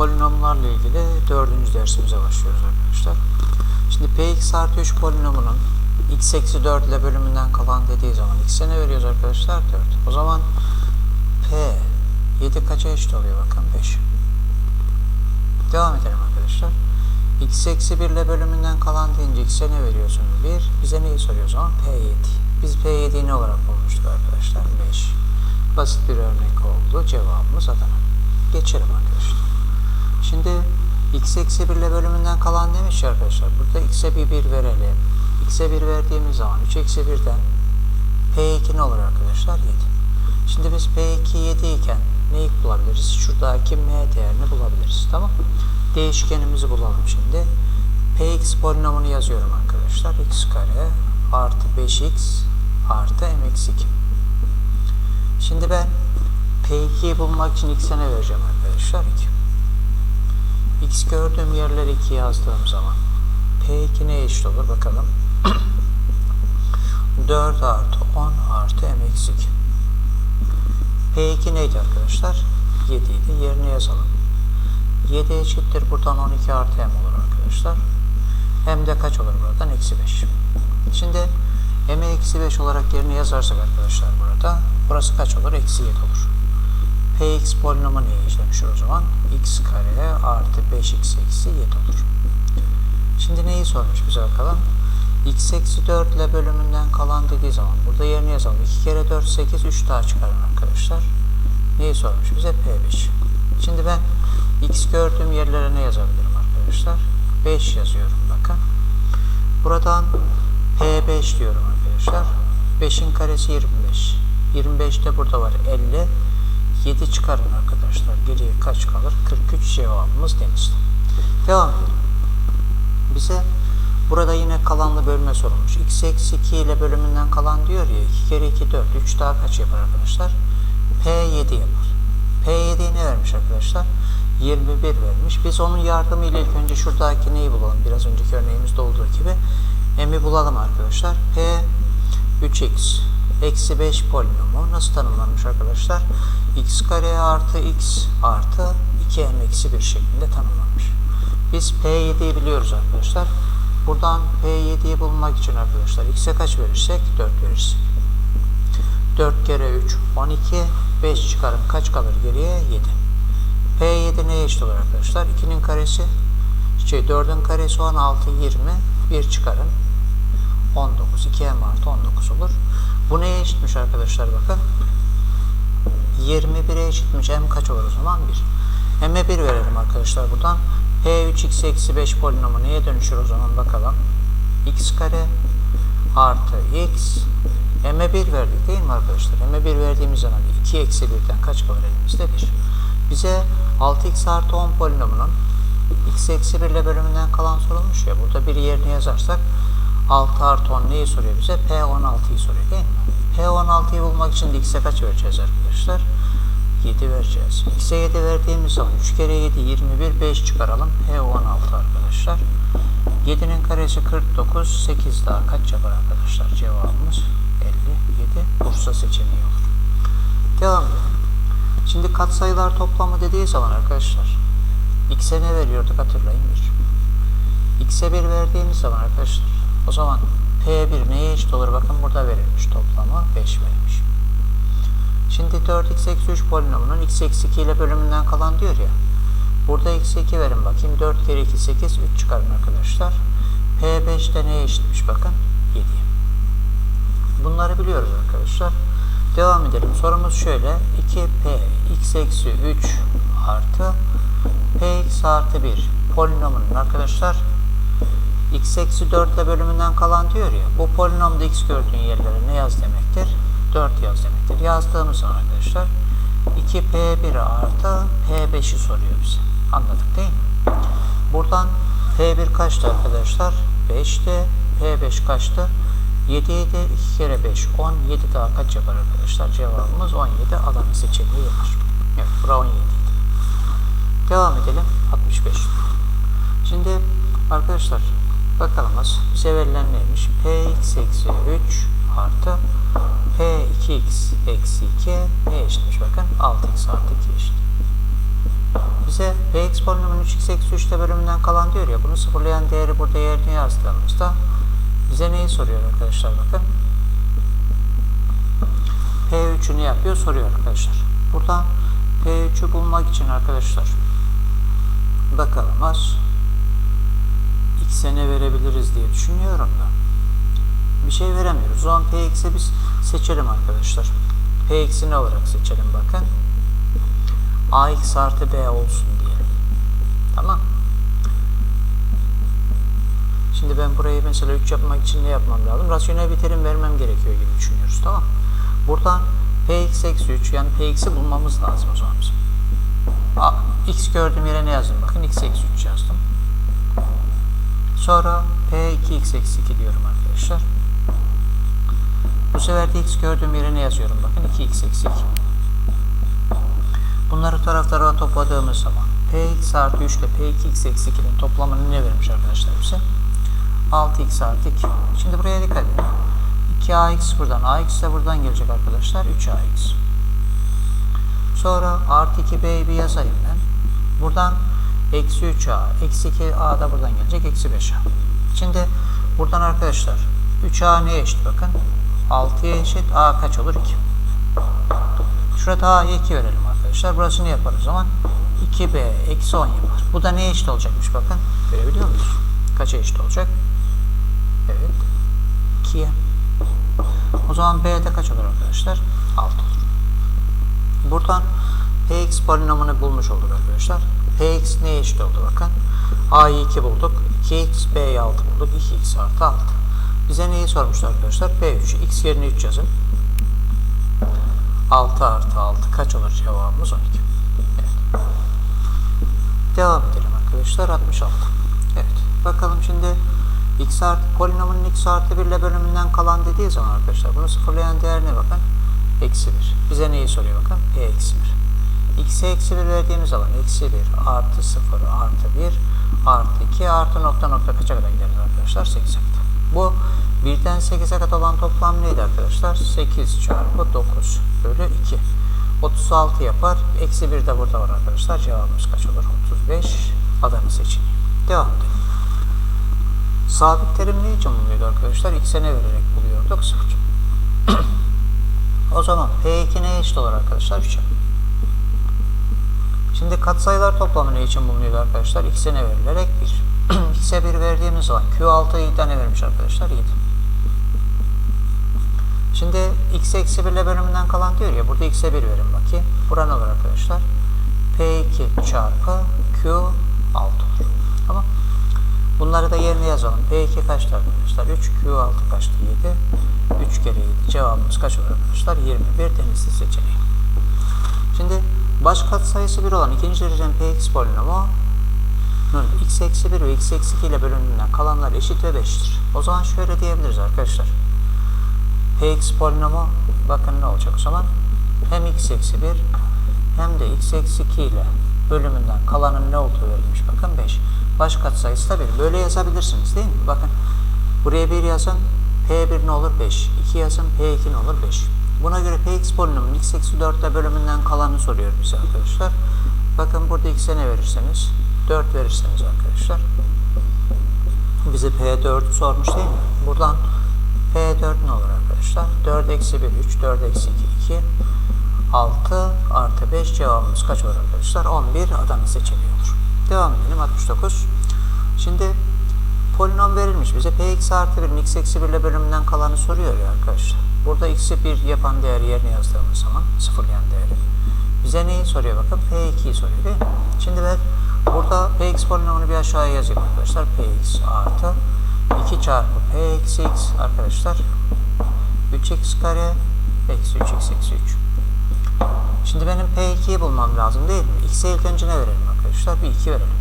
polinomlarla ilgili dördüncü dersimize başlıyoruz arkadaşlar. Şimdi px artı 3 polinomunun x eksi 4 ile bölümünden kalan dediği zaman x'e ne veriyoruz arkadaşlar? 4. O zaman p 7 kaça eşit oluyor bakın 5. Devam edelim arkadaşlar. x eksi 1 ile bölümünden kalan deyince x'e ne veriyorsun? 1. Bize neyi soruyor o zaman? p7. Biz p7'yi ne olarak bulmuştuk arkadaşlar? 5. Basit bir örnek oldu. Cevabımız Adana. Geçelim arkadaşlar. Şimdi x eksi 1 ile bölümünden kalan ya arkadaşlar. Burada x'e bir 1 verelim. x'e 1 verdiğimiz zaman 3 eksi 1'den p2 ne olur arkadaşlar? 7. Şimdi biz p2 7 iken neyi bulabiliriz? Şuradaki m değerini bulabiliriz. Tamam Değişkenimizi bulalım şimdi. px polinomunu yazıyorum arkadaşlar. x kare artı 5x artı m eksi 2. Şimdi ben P2'yi bulmak için x'e ne vereceğim arkadaşlar? 2. X gördüğüm yerlere 2 yazdığım zaman P2 ne eşit olur bakalım. 4 artı 10 artı m eksi 2. P2 neydi arkadaşlar? 7 idi. Yerine yazalım. 7 eşittir. Buradan 12 artı m olur arkadaşlar. Hem de kaç olur buradan? Eksi 5. Şimdi m eksi 5 olarak yerine yazarsak arkadaşlar burada burası kaç olur? Eksi 7 olur. Px polinomu neye eşlemiştir o zaman? x kare artı 5x eksi 7 olur. Şimdi neyi sormuş bize bakalım? x eksi 4 ile bölümünden kalan dediği zaman burada yerine yazalım. 2 kere 4 8 3 daha çıkarın arkadaşlar. Neyi sormuş bize? p5. Şimdi ben x gördüğüm yerlere ne yazabilirim arkadaşlar? 5 yazıyorum bakın. Buradan P5 diyorum arkadaşlar. 5'in karesi 25. 25 de burada var 50. 7 çıkarın arkadaşlar. Geriye kaç kalır? 43 cevabımız denizli. Devam edelim. Bize burada yine kalanlı bölme sorulmuş. x eksi 2 ile bölümünden kalan diyor ya 2 kere 2 4. 3 daha kaç yapar arkadaşlar? P7 yapar. P7'yi ne vermiş arkadaşlar? 21 vermiş. Biz onun yardımıyla ilk önce şuradaki neyi bulalım? Biraz önceki örneğimizde olduğu gibi m'i bulalım arkadaşlar. P 3x eksi 5 polinomu nasıl tanımlanmış arkadaşlar? X kare artı x artı 2m eksi 1 şeklinde tanımlanmış. Biz P7'yi biliyoruz arkadaşlar. Buradan P7'yi bulmak için arkadaşlar x'e kaç verirsek? 4 verirsek. 4 kere 3 12 5 çıkarım kaç kalır geriye? 7. P7 neye eşit olur arkadaşlar? 2'nin karesi şey 4'ün karesi 16 20 1 çıkarın 19 2m artı 19 olur. Bu neye eşitmiş arkadaşlar bakın. 21'e eşitmiş. M kaç olur o zaman? 1. M'e 1 verelim arkadaşlar buradan. P3x eksi 5 polinomu neye dönüşür o zaman bakalım. x kare artı x M'e 1 verdik değil mi arkadaşlar? M'e 1 verdiğimiz zaman 2 eksi 1'den kaç kalır elimizde? 1. Bize 6x artı 10 polinomunun x eksi 1 ile bölümünden kalan sorulmuş ya. Burada bir yerine yazarsak 6 artı 10 neyi soruyor bize? P16'yı soruyor değil mi? P16'yı bulmak için x'e kaç vereceğiz arkadaşlar? 7 vereceğiz. X'e 7 verdiğimiz zaman 3 kere 7 21 5 çıkaralım. P16 arkadaşlar. 7'nin karesi 49 8 daha kaç yapar arkadaşlar? Cevabımız 57 Bursa seçeneği olur. Devam edelim. Şimdi katsayılar toplamı dediği zaman arkadaşlar x'e ne veriyorduk hatırlayın 1. x'e 1 verdiğimiz zaman arkadaşlar o zaman P1 neye eşit olur? Bakın burada verilmiş toplamı 5 verilmiş. Şimdi 4x eksi 3 polinomunun x eksi 2 ile bölümünden kalan diyor ya. Burada x 2 verin bakayım. 4 kere 2 8 3 çıkarın arkadaşlar. P5 de neye eşitmiş bakın? 7. Bunları biliyoruz arkadaşlar. Devam edelim. Sorumuz şöyle. 2p x eksi 3 artı px artı 1 polinomunun arkadaşlar x eksi 4 ile bölümünden kalan diyor ya. Bu polinomda x gördüğün yerlere ne yaz demektir? 4 yaz demektir. Yazdığımız zaman arkadaşlar 2p1 artı p5'i soruyor bize. Anladık değil mi? Buradan p1 kaçtı arkadaşlar? 5'ti. p5 kaçtı? 7 idi. 2 kere 5 10. 7 daha kaç yapar arkadaşlar? Cevabımız 17. Alanı seçeneği yapar. Evet bura 17 idi. Devam edelim. 65. Şimdi arkadaşlar bakalım bize verilen neymiş? px eksi 3 artı p2x eksi 2 ne eşitmiş bakın 6x artı 2 eşit. bize px polinomunun 3x eksi 3'te bölümünden kalan diyor ya bunu sıfırlayan değeri burada yerine yazdığımızda bize neyi soruyor arkadaşlar bakın. P3'ü ne yapıyor soruyor arkadaşlar. Buradan P3'ü bulmak için arkadaşlar bakalım az x'e ne verebiliriz diye düşünüyorum da bir şey veremiyoruz. O zaman Px'e biz seçelim arkadaşlar. Px'i ne olarak seçelim bakın. Ax artı B olsun diye. Tamam. Şimdi ben burayı mesela 3 yapmak için ne yapmam lazım? Rasyonel bir terim vermem gerekiyor gibi düşünüyoruz. Tamam. Buradan Px eksi 3 yani Px'i bulmamız lazım o zaman x gördüğüm yere ne yazdım? Bakın x eksi 3 yazdım. Sonra P2x eksi 2 diyorum arkadaşlar. Bu sefer de x gördüğüm yere ne yazıyorum? Bakın 2x eksi 2. Bunları taraflara topladığımız zaman Px artı 3 ile P2x eksi 2'nin toplamını ne vermiş arkadaşlar bize? 6x artı 2. Şimdi buraya dikkat edin. 2ax buradan, ax de buradan gelecek arkadaşlar. 3ax. Sonra artı 2b'yi bir yazayım ben. Buradan eksi 3a, eksi 2a da buradan gelecek. Eksi 5a. Şimdi buradan arkadaşlar 3a neye eşit bakın. 6'ya eşit. a kaç olur? 2. Şurada a'ya 2 verelim arkadaşlar. Burası ne yapar o zaman? 2b eksi 10 yapar. Bu da neye eşit olacakmış bakın. Görebiliyor muyuz? Kaça eşit olacak? Evet. 2'ye. O zaman b'de kaç olur arkadaşlar? 6 olur. Buradan px polinomunu bulmuş olduk arkadaşlar. Px neye eşit oldu bakın. a'yı 2 bulduk. 2x b'yi 6 bulduk. 2x artı 6. Bize neyi sormuştu arkadaşlar? p3. x yerine 3 yazın. 6 artı 6 kaç olur cevabımız 12. Evet. Devam edelim arkadaşlar 66. Evet. Bakalım şimdi x artı polinomunun x artı 1 ile bölümünden kalan dediği zaman arkadaşlar bunu sıfırlayan değer ne bakın? Eksi 1. Bize neyi soruyor bakın? P eksi 1. x'e eksi 1 verdiğimiz zaman eksi 1 artı 0 artı 1 artı 2 artı nokta nokta kaça kadar gideriz arkadaşlar? 8'e kadar. Bu 1'den 8'e kadar olan toplam neydi arkadaşlar? 8 çarpı 9 bölü 2. 36 yapar. Eksi 1 de burada var arkadaşlar. Cevabımız kaç olur? 35. Adanı seçeneği. Devam edelim. Sabit terim ne için bulunuyordu arkadaşlar? X'e ne vererek buluyorduk? 0. o zaman P2 neye eşit olur arkadaşlar? 3'e. Şimdi katsayılar toplamı ne için bulunuyordu arkadaşlar? X'e ne verilerek? 1. X'e 1 verdiğimiz zaman Q6'yı tane vermiş arkadaşlar? 7. Şimdi x eksi 1 ile bölümünden kalan diyor ya burada x'e 1 verin bakayım. Bura ne olur arkadaşlar? P2 çarpı Q6 olur. Tamam. Bunları da yerine yazalım. P2 kaçtı arkadaşlar? 3 Q6 kaçtı? 7. 3 kere 7. Cevabımız kaç olur arkadaşlar? 21 denizli seçeneği. Şimdi baş katsayısı 1 olan ikinci derecenin Px polinomu x eksi 1 ve x eksi 2 ile bölümünden kalanlar eşit ve 5'tir. O zaman şöyle diyebiliriz arkadaşlar. Px polinomu bakın ne olacak o zaman? Hem x eksi 1 hem de x eksi 2 ile bölümünden kalanın ne olduğu verilmiş. Bakın 5. Baş katsayısı da 1. Böyle yazabilirsiniz değil mi? Bakın buraya 1 yazın. P1 ne olur? 5. 2 yazın. P2 ne olur? 5. Buna göre Px polinomunun x eksi 4 ile bölümünden kalanı soruyor bize arkadaşlar. Bakın burada x'e ne verirseniz 4 verirseniz arkadaşlar bize P4'ü sormuş değil mi? Buradan P4 ne olur arkadaşlar? 4 eksi 1 3 4 eksi 2 2 6 artı 5 cevabımız kaç olur arkadaşlar? 11 Adana seçeneği olur. Devam edelim 69. Şimdi polinom verilmiş bize Px artı 1'in x eksi 1 ile bölümünden kalanı soruyor ya arkadaşlar. Burada x'i 1 yapan değeri yerine yazdığımız zaman sıfırlayan değeri. Bize neyi soruyor bakın? P2'yi soruyor değil mi? Şimdi ben burada Px polinomunu bir aşağıya yazayım arkadaşlar. Px artı 2 çarpı P eksi x arkadaşlar 3x kare eksi 3x eksi 3. Şimdi benim P2'yi bulmam lazım değil mi? X'e ilk önce ne verelim arkadaşlar? Bir 2 verelim.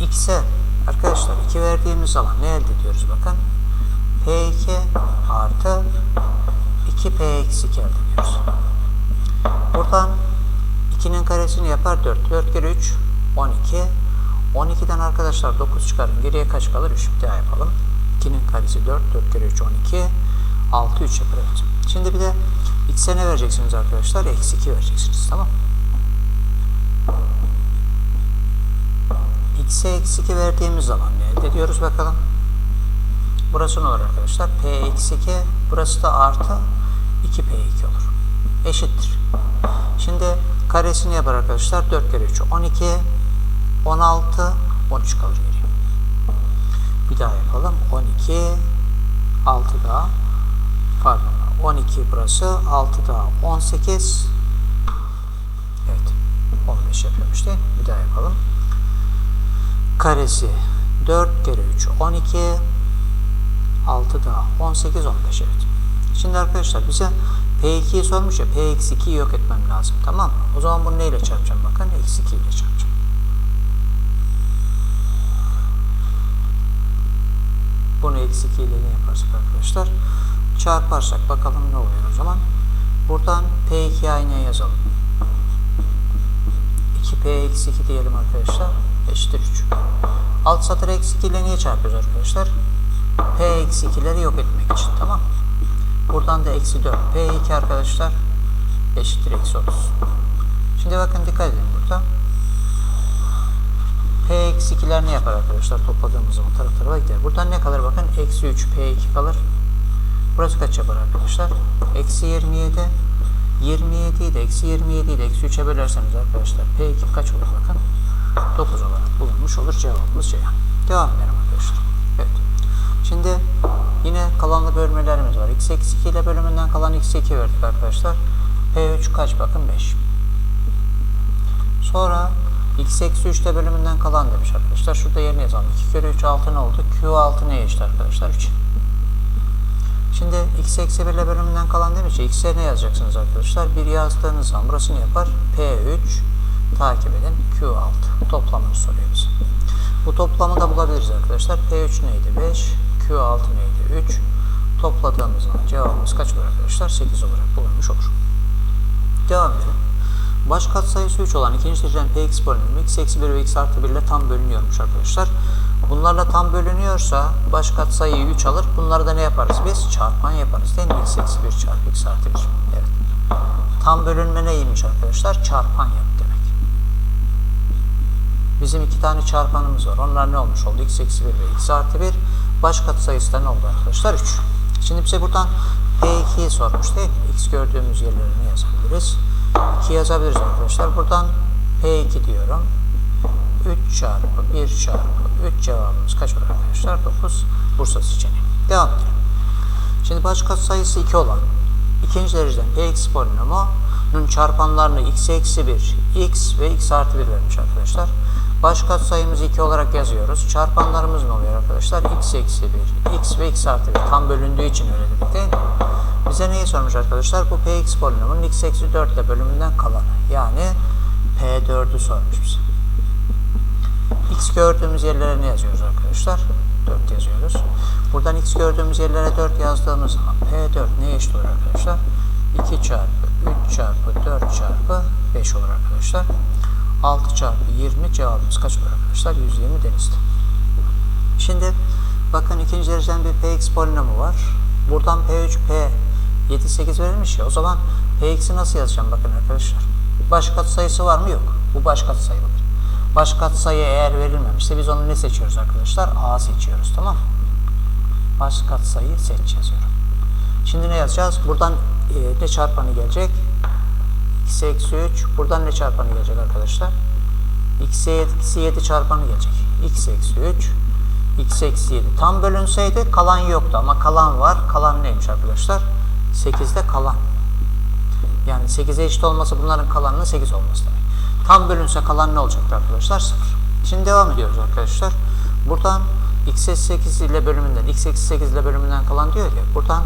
X'e arkadaşlar 2 verdiğimiz zaman ne elde ediyoruz bakın? P2 artı 2p eksi 2 elde ediyoruz. Buradan 2'nin karesini yapar 4. 4 kere 3 12. 12'den arkadaşlar 9 çıkarın. Geriye kaç kalır? 3 bir daha yapalım. 2'nin karesi 4. 4 kere 3 12. 6 3 yapar. Evet. Şimdi bir de x'e ne vereceksiniz arkadaşlar? Eksi 2 vereceksiniz. Tamam x'e eksi 2 verdiğimiz zaman ne elde ediyoruz bakalım? Burası ne olur arkadaşlar? p eksi 2 burası da artı 2p2 olur. Eşittir. Şimdi karesini yapar arkadaşlar. 4 kere 3 12 16 13 kalır geriye. Bir daha yapalım. 12 6 daha pardon 12 burası 6 daha 18 evet 15 yapıyormuş değil? Bir daha yapalım. Karesi 4 kere 3 12 6 daha 18 15 evet. Şimdi arkadaşlar bize P2'yi sormuş ya P-2'yi yok etmem lazım tamam mı? O zaman bunu neyle çarpacağım bakın eksi 2 ile çarpacağım. Bunu eksi 2 ile ne yaparsak arkadaşlar? Çarparsak bakalım ne oluyor o zaman. Buradan P2 aynaya yazalım. 2P eksi 2 diyelim arkadaşlar. Eşittir 3. Alt satır eksi 2 ile niye çarpıyoruz arkadaşlar? P eksi 2'leri yok etmek için tamam? Buradan da eksi 4. P2 arkadaşlar eşittir eksi 30. Şimdi bakın dikkat edin burada. P eksi 2'ler ne yapar arkadaşlar? Topladığımız zaman taraf tarafa gider. Buradan ne kalır bakın? Eksi 3 P2 kalır. Burası kaç yapar arkadaşlar? Eksi 27. 27 idi. Eksi 27 idi. Eksi 3'e bölerseniz arkadaşlar P2 kaç olur bakın? 9 olarak bulunmuş olur. Cevabımız C. Devam edelim arkadaşlar. Şimdi yine kalanlı bölmelerimiz var. X eksi 2 ile bölümünden kalan x 2 verdik arkadaşlar. P3 kaç bakın? 5. Sonra x eksi 3 ile bölümünden kalan demiş arkadaşlar. Şurada yerine yazalım. 2 kere 3 6 ne oldu? Q6 neye eşit arkadaşlar? 3. Şimdi x eksi 1 ile bölümünden kalan demiş ya x'e ne yazacaksınız arkadaşlar? 1 yazdığınız zaman burası ne yapar? P3 takip edin Q6 toplamını soruyor bize. Bu toplamı da bulabiliriz arkadaşlar. P3 neydi? 5 Q6 neydi? 3 topladığımız zaman cevabımız kaç olur arkadaşlar? 8 olarak bulunmuş olur. Devam edelim. Baş katsayısı 3 olan ikinci dereceden px polinomu x eksi 1 ve x artı 1 ile tam bölünüyormuş arkadaşlar. Bunlarla tam bölünüyorsa baş katsayıyı 3 alır. Bunları da ne yaparız biz? Çarpan yaparız değil mi? x eksi 1 çarpı x artı 1. Evet. Tam bölünme neymiş arkadaşlar? Çarpan yap demek. Bizim iki tane çarpanımız var. Onlar ne olmuş oldu? x eksi 1 ve x artı 1. Baş katsayısı da ne oldu arkadaşlar? 3. Şimdi bize buradan P2'yi sormuş değil mi? X gördüğümüz yerlerini yazabiliriz. 2 yazabiliriz arkadaşlar. Buradan P2 diyorum. 3 çarpı 1 çarpı 3 cevabımız kaç olur arkadaşlar? 9. Bursa seçeneği. Devam edelim. Şimdi baş katsayısı 2 olan ikinci dereceden Px polinomunun çarpanlarını x eksi 1, x ve x artı 1 vermiş arkadaşlar. Baş katsayımızı 2 olarak yazıyoruz. Çarpanlarımız ne oluyor arkadaşlar? x eksi 1, x ve x artı 1. Tam bölündüğü için öyle dedik değil mi? Bize neyi sormuş arkadaşlar? Bu px polinomunun x eksi 4 ile bölümünden kalanı. Yani p4'ü sormuş bize. x gördüğümüz yerlere ne yazıyoruz arkadaşlar? 4 yazıyoruz. Buradan x gördüğümüz yerlere 4 yazdığımız zaman p4 neye eşit olur arkadaşlar? 2 çarpı 3 çarpı 4 çarpı 5 olur arkadaşlar. 6 çarpı 20 cevabımız kaç olur arkadaşlar? 120 denizli. Şimdi bakın ikinci dereceden bir px polinomu var. Buradan p3, p 7, 8 verilmiş ya. O zaman px'i nasıl yazacağım bakın arkadaşlar. Baş katsayısı var mı? Yok. Bu baş katsayı bakın. Baş katsayı eğer verilmemişse biz onu ne seçiyoruz arkadaşlar? A seçiyoruz tamam mı? Baş katsayı seç yazıyorum. Şimdi ne yazacağız? Buradan e, ne çarpanı gelecek? X eksi 3. Buradan ne çarpanı gelecek arkadaşlar? x eksi 7 çarpanı gelecek. x eksi 3 x eksi 7. Tam bölünseydi kalan yoktu ama kalan var. Kalan neymiş arkadaşlar? 8'de kalan. Yani 8'e eşit olması bunların kalanının 8 olması demek. Tam bölünse kalan ne olacaktı arkadaşlar? 0. Şimdi devam ediyoruz arkadaşlar. Buradan x eksi 8 ile bölümünden, x eksi 8 ile bölümünden kalan diyor ya. Buradan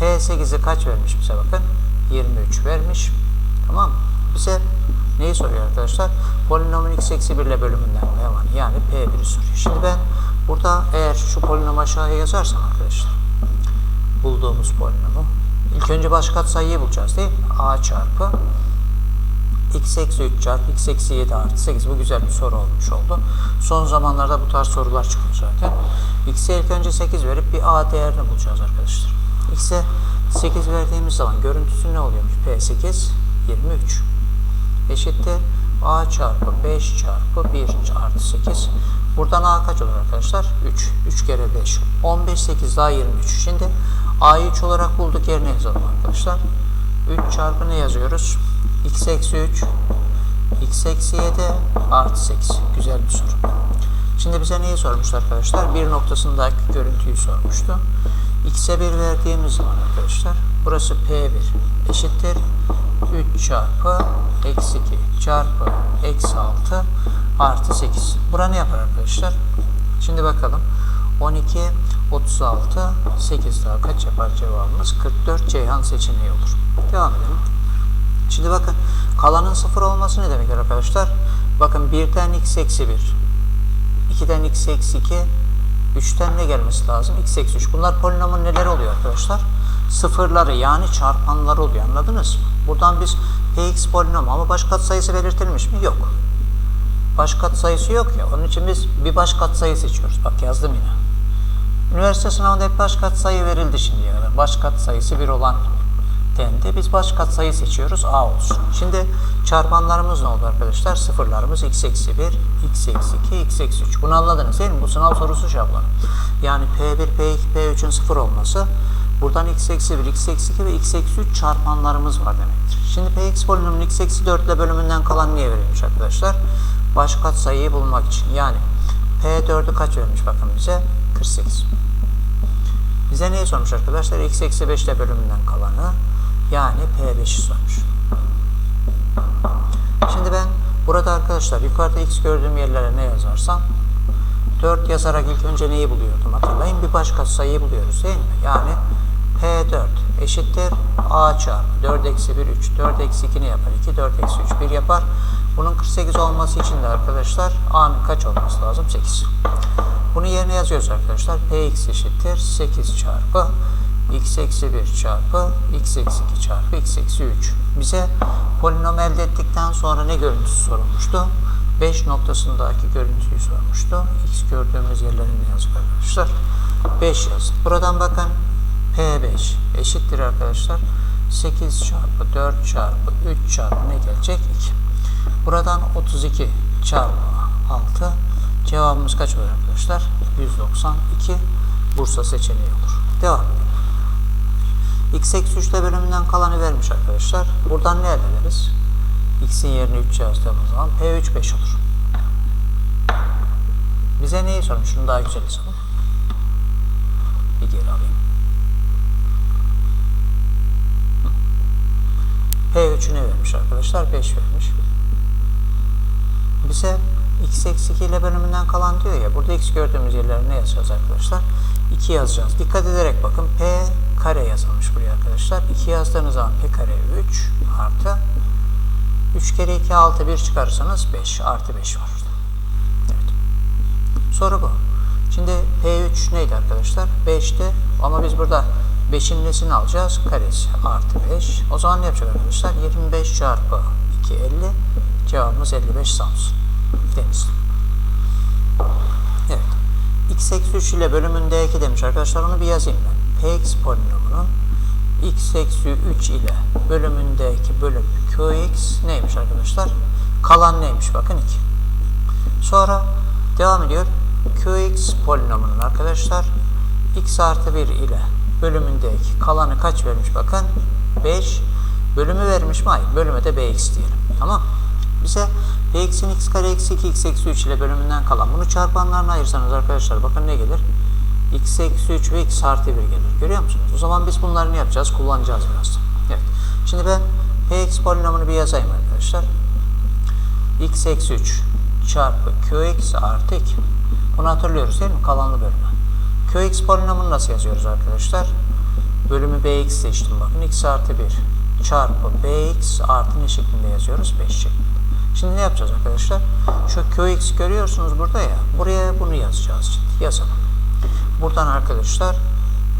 p8'i kaç vermiş bize bakın? 23 vermiş. Tamam mı? Bize neyi soruyor arkadaşlar? Polinomun x eksi 1 ile bölümünden kalan yani p1'i soruyor. Şimdi ben burada eğer şu polinomu aşağıya yazarsam arkadaşlar bulduğumuz polinomu ilk önce baş katsayıyı bulacağız değil mi? a çarpı x eksi 3 çarpı x eksi 7 artı 8 bu güzel bir soru olmuş oldu. Son zamanlarda bu tarz sorular çıkıyor zaten. x'e ilk önce 8 verip bir a değerini bulacağız arkadaşlar. x'e 8 verdiğimiz zaman görüntüsü ne oluyormuş? p8 23 eşittir a çarpı 5 çarpı 1 artı 8 Buradan A kaç olur arkadaşlar? 3. 3 kere 5. 15, 8 daha 23. Şimdi A'yı 3 olarak bulduk yerine yazalım arkadaşlar. 3 çarpı ne yazıyoruz? X eksi 3. X eksi 7 artı 8. Güzel bir soru. Şimdi bize neyi sormuştu arkadaşlar? Bir noktasındaki görüntüyü sormuştu. X'e 1 verdiğimiz zaman arkadaşlar burası P1 eşittir 3 çarpı eksi 2 çarpı eksi 6 artı 8. Bura ne yapar arkadaşlar? Şimdi bakalım. 12, 36, 8 daha kaç yapar cevabımız? 44 Ceyhan seçeneği olur. Devam edelim. Şimdi bakın kalanın sıfır olması ne demek arkadaşlar? Bakın 1'den x eksi 1, 2'den x eksi 2, 3'ten ne gelmesi lazım? x eksi 3. Bunlar polinomun neleri oluyor arkadaşlar? Sıfırları yani çarpanları oluyor anladınız mı? Buradan biz px polinom ama baş katsayısı belirtilmiş mi? Yok. Baş katsayısı yok ya. Onun için biz bir baş katsayı seçiyoruz. Bak yazdım yine. Üniversite sınavında hep baş katsayı verildi şimdiye kadar. Baş katsayısı 1 olan dendi. Biz baş katsayı seçiyoruz. A olsun. Şimdi çarpanlarımız ne oldu arkadaşlar? Sıfırlarımız x eksi 1, x eksi 2, x eksi 3. Bunu anladınız değil mi? Bu sınav sorusu şablonu. Yani P1, P2, P3'ün sıfır olması buradan x eksi 1, x eksi 2 ve x eksi 3 çarpanlarımız var demektir. Şimdi Px polinomunun x eksi 4 ile bölümünden kalan niye verilmiş arkadaşlar? Baş katsayıyı bulmak için. Yani P4'ü kaç vermiş bakın bize? 48. Bize neyi sormuş arkadaşlar? x eksi 5 ile bölümünden kalanı yani P5'i sormuş. Şimdi ben burada arkadaşlar yukarıda x gördüğüm yerlere ne yazarsam 4 yazarak ilk önce neyi buluyordum hatırlayın bir başka sayıyı buluyoruz değil mi? Yani P4 eşittir A çarpı 4 eksi 1 3 4 eksi 2 ne yapar? 2 4 eksi 3 1 yapar. Bunun 48 olması için de arkadaşlar A'nın kaç olması lazım? 8. Bunu yerine yazıyoruz arkadaşlar. Px eşittir 8 çarpı x eksi 1 çarpı x eksi 2 çarpı x eksi 3. Bize polinom elde ettikten sonra ne görüntüsü sorulmuştu? 5 noktasındaki görüntüyü sormuştu. X gördüğümüz yerlerine yazdık arkadaşlar. 5 yazdık. Buradan bakın P5 eşittir arkadaşlar. 8 çarpı 4 çarpı 3 çarpı ne gelecek? 2. Buradan 32 çarpı 6 cevabımız kaç olur arkadaşlar? 192 Bursa seçeneği olur. Devam. X eksi 3 ile bölümünden kalanı vermiş arkadaşlar. Buradan ne elde ederiz? X'in yerine 3 yazdığımız zaman P3 5 olur. Bize neyi sormuş? Şunu daha güzel yazalım. Bir geri alayım. P3'ü ne vermiş arkadaşlar? 5 vermiş. Bize x eksi 2 ile bölümünden kalan diyor ya. Burada x gördüğümüz yerlere ne yazacağız arkadaşlar? 2 yazacağız. Dikkat ederek bakın. P kare yazılmış buraya arkadaşlar. 2 yazdığınız zaman P kare 3 artı 3 kere 2 6 1 çıkarırsanız 5 artı 5 var. Evet. Soru bu. Şimdi P3 neydi arkadaşlar? 5'ti ama biz burada 5'in nesini alacağız? Karesi artı 5. O zaman ne yapacak arkadaşlar? 25 çarpı 2 50. Cevabımız 55 Samsun. Deniz. Evet. x eksi 3 ile bölümünde 2 demiş arkadaşlar. Onu bir yazayım ben. Px polinomunun x eksi 3 ile bölümündeki bölüm qx neymiş arkadaşlar? Kalan neymiş? Bakın 2. Sonra devam ediyor. qx polinomunun arkadaşlar x artı 1 ile bölümündeki kalanı kaç vermiş bakın? 5. Bölümü vermiş mi? Hayır. Bölüme de bx diyelim. Tamam. Bize bx'in x kare eksi 2 x eksi 3 ile bölümünden kalan. Bunu çarpanlarına ayırsanız arkadaşlar bakın ne gelir? x eksi 3 ve x artı 1 gelir. Görüyor musunuz? O zaman biz bunları ne yapacağız? Kullanacağız birazdan. Evet. Şimdi ben px polinomunu bir yazayım arkadaşlar. x eksi 3 çarpı qx artı 2. Bunu hatırlıyoruz değil mi? Kalanlı bölümü. Qx polinomunu nasıl yazıyoruz arkadaşlar? Bölümü bx seçtim. Bakın x artı 1 çarpı bx artı ne şeklinde yazıyoruz? 5 şeklinde. Şimdi ne yapacağız arkadaşlar? Şu qx görüyorsunuz burada ya. Buraya bunu yazacağız şimdi. Yazalım. Buradan arkadaşlar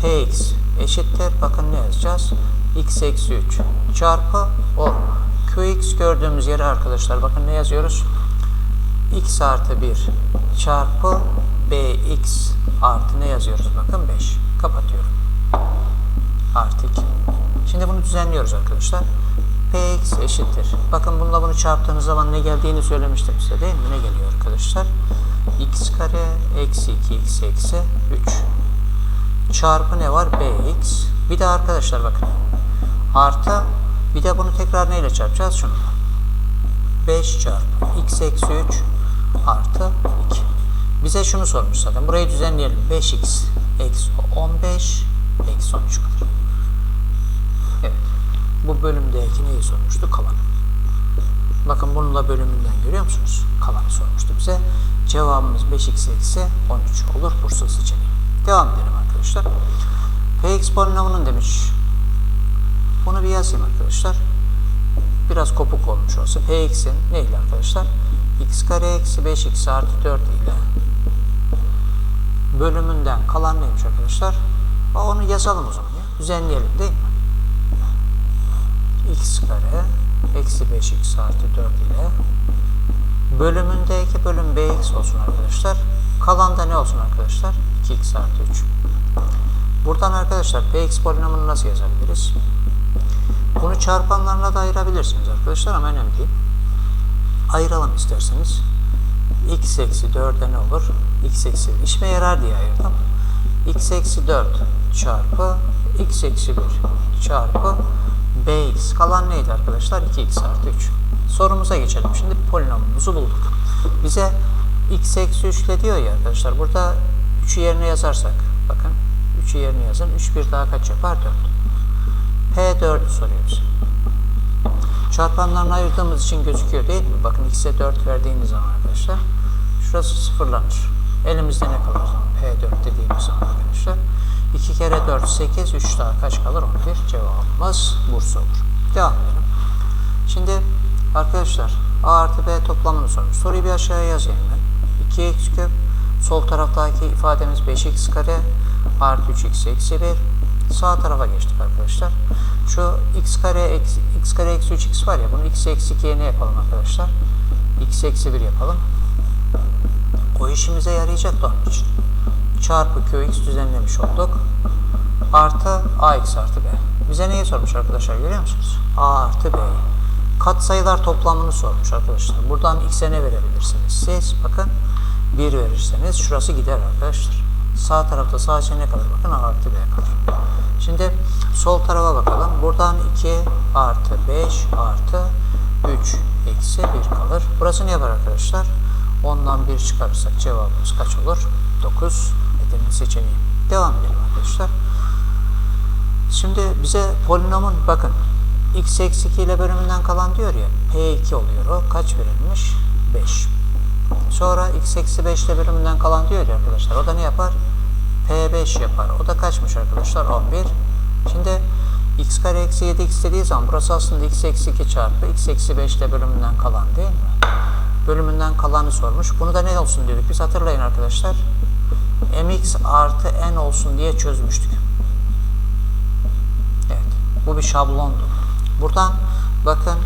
px eşittir. Bakın ne yazacağız? x eksi 3 çarpı o qx gördüğümüz yere arkadaşlar bakın ne yazıyoruz? x artı 1 çarpı bx artı ne yazıyoruz? Bakın 5. Kapatıyorum. Artı 2. Şimdi bunu düzenliyoruz arkadaşlar. px eşittir. Bakın bununla bunu çarptığınız zaman ne geldiğini söylemiştim size değil mi? Ne geliyor arkadaşlar? x kare eksi 2x eksi 3 çarpı ne var bx bir de arkadaşlar bakın artı bir de bunu tekrar neyle çarpacağız şunu 5 çarpı x eksi 3 artı 2 bize şunu sormuş zaten burayı düzenleyelim 5x eksi 15 eksi 13 kalır evet bu bölümdeki neyi sormuştu kalanı Bakın bununla bölümünden görüyor musunuz? Kalanı sormuştu bize. Cevabımız 5x eksi 13 olur Bursa seçeneği. Devam edelim arkadaşlar. Px polinomunun demiş. Bunu bir yazayım arkadaşlar. Biraz kopuk olmuş olsa. Px'in neyle arkadaşlar? x kare eksi 5x artı 4 ile bölümünden kalan neymiş arkadaşlar? Onu yazalım o zaman ya. Düzenleyelim değil mi? x kare eksi 5x artı 4 ile bölümündeki bölüm bx olsun arkadaşlar. Kalan da ne olsun arkadaşlar? 2x artı 3. Buradan arkadaşlar px polinomunu nasıl yazabiliriz? Bunu çarpanlarına da ayırabilirsiniz arkadaşlar ama önemli değil. Ayıralım isterseniz. X eksi 4'e ne olur? x eksi 1 işime yarar diye ayırdım. x eksi 4 çarpı x eksi 1 çarpı bx kalan neydi arkadaşlar? 2x artı 3. Sorumuza geçelim. Şimdi polinomumuzu bulduk. Bize x eksi 3 ile diyor ya arkadaşlar. Burada 3'ü yerine yazarsak bakın 3'ü yerine yazın. 3 bir daha kaç yapar? 4. P4'ü soruyor bize. Çarpanlarını ayırdığımız için gözüküyor değil mi? Bakın x'e 4 verdiğiniz zaman arkadaşlar şurası sıfırlanır. Elimizde ne kalır o zaman? P4 dediğimiz zaman arkadaşlar. 2 kere 4 8 3 daha kaç kalır 11 cevabımız Bursa olur. Devam edelim. Şimdi arkadaşlar A artı B toplamını sormuş. Soruyu bir aşağıya yazayım ben. 2x küp sol taraftaki ifademiz 5x kare artı 3x eksi 1 sağ tarafa geçtik arkadaşlar. Şu x kare eksi, x kare eksi 3x var ya bunu x eksi 2'ye ne yapalım arkadaşlar? x eksi 1 yapalım. O işimize yarayacak da onun için çarpı qx düzenlemiş olduk. Artı ax artı b. Bize neyi sormuş arkadaşlar görüyor musunuz? a artı b. Katsayılar toplamını sormuş arkadaşlar. Buradan x'e ne verebilirsiniz? Siz bakın 1 verirseniz şurası gider arkadaşlar. Sağ tarafta sadece ne kalır? Bakın a artı b kalır. Şimdi sol tarafa bakalım. Buradan 2 artı 5 artı 3 eksi 1 kalır. Burası ne yapar arkadaşlar? Ondan 1 çıkarırsak cevabımız kaç olur? 9 Edirne seçeneği. Devam edelim arkadaşlar. Şimdi bize polinomun bakın x eksi 2 ile bölümünden kalan diyor ya p2 oluyor o. Kaç verilmiş? 5. Sonra x eksi 5 ile bölümünden kalan diyor ya arkadaşlar. O da ne yapar? P5 yapar. O da kaçmış arkadaşlar? 11. Şimdi x kare eksi 7x dediği zaman burası aslında x eksi 2 çarpı x eksi 5 ile bölümünden kalan değil mi? Bölümünden kalanı sormuş. Bunu da ne olsun dedik biz hatırlayın arkadaşlar. mx artı n olsun diye çözmüştük. Evet. Bu bir şablondu. Buradan bakın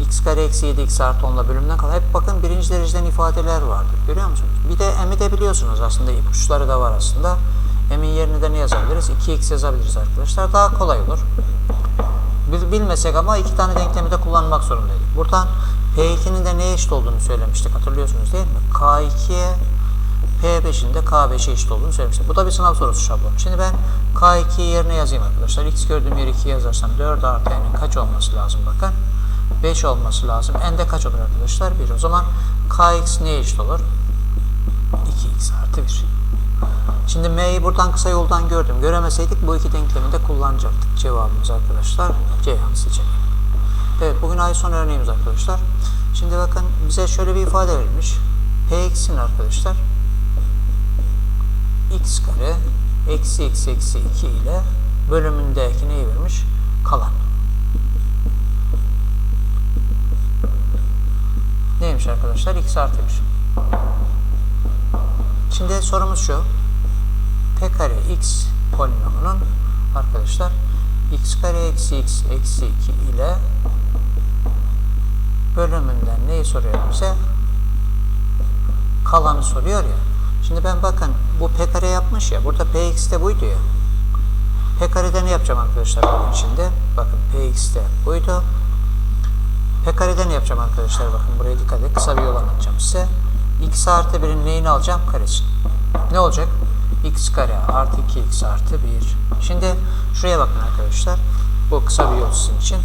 x kare eksi 7x artı 10 ile bölümden kalan. Hep bakın birinci dereceden ifadeler vardır. Görüyor musunuz? Bir de m'i de biliyorsunuz aslında. ipuçları da var aslında. M'in yerine de ne yazabiliriz? 2x yazabiliriz arkadaşlar. Daha kolay olur. Bilmesek ama iki tane denklemi de kullanmak zorundaydık. Buradan P2'nin de neye eşit olduğunu söylemiştik. Hatırlıyorsunuz değil mi? K2'ye P5'in de K5'e eşit olduğunu söylemiştik. Bu da bir sınav sorusu şablonu. Şimdi ben K2'yi yerine yazayım arkadaşlar. X gördüğüm yere 2 yazarsam 4 artı n'in kaç olması lazım bakın. 5 olması lazım. N'de kaç olur arkadaşlar? 1. O zaman Kx neye eşit olur? 2x artı 1. Şimdi m'yi buradan kısa yoldan gördüm. Göremeseydik bu iki denklemi de kullanacaktık. Cevabımız arkadaşlar Ceyhan seçeneği. Evet bugün ay son örneğimiz arkadaşlar. Şimdi bakın bize şöyle bir ifade verilmiş. Px'in arkadaşlar x kare eksi x eksi 2 ile bölümündeki neyi vermiş? Kalan. Neymiş arkadaşlar? x artı 1. Şimdi sorumuz şu. P kare x polinomunun arkadaşlar x kare eksi x eksi 2 ile bölümünden neyi soruyor bize? Kalanı soruyor ya. Şimdi ben bakın bu p kare yapmış ya. Burada px de buydu ya. p karede ne yapacağım arkadaşlar bunun içinde? Bakın px de buydu. p karede ne yapacağım arkadaşlar? Bakın buraya dikkat edin. Kısa bir yol anlatacağım size. x artı 1'in neyini alacağım? Karesini. Ne olacak? X kare artı 2x artı 1. Şimdi şuraya bakın arkadaşlar. Bu kısa bir yol sizin için.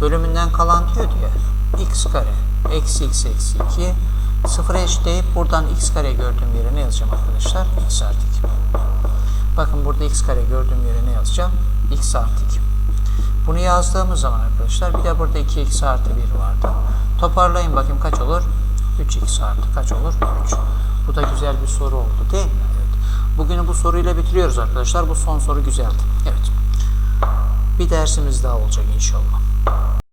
Bölümünden kalan diyordu ya. x kare eksi x eksi 2 sıfıra eşitleyip buradan x kare gördüğüm yere ne yazacağım arkadaşlar? x artı 2. Bakın burada x kare gördüğüm yere ne yazacağım? x artı 2. Bunu yazdığımız zaman arkadaşlar bir de burada 2x artı 1 vardı. Toparlayın bakayım kaç olur? 3x artı kaç olur? 3. Bu da güzel bir soru oldu değil mi? Bugünü bu soruyla bitiriyoruz arkadaşlar. Bu son soru güzeldi. Evet. Bir dersimiz daha olacak inşallah.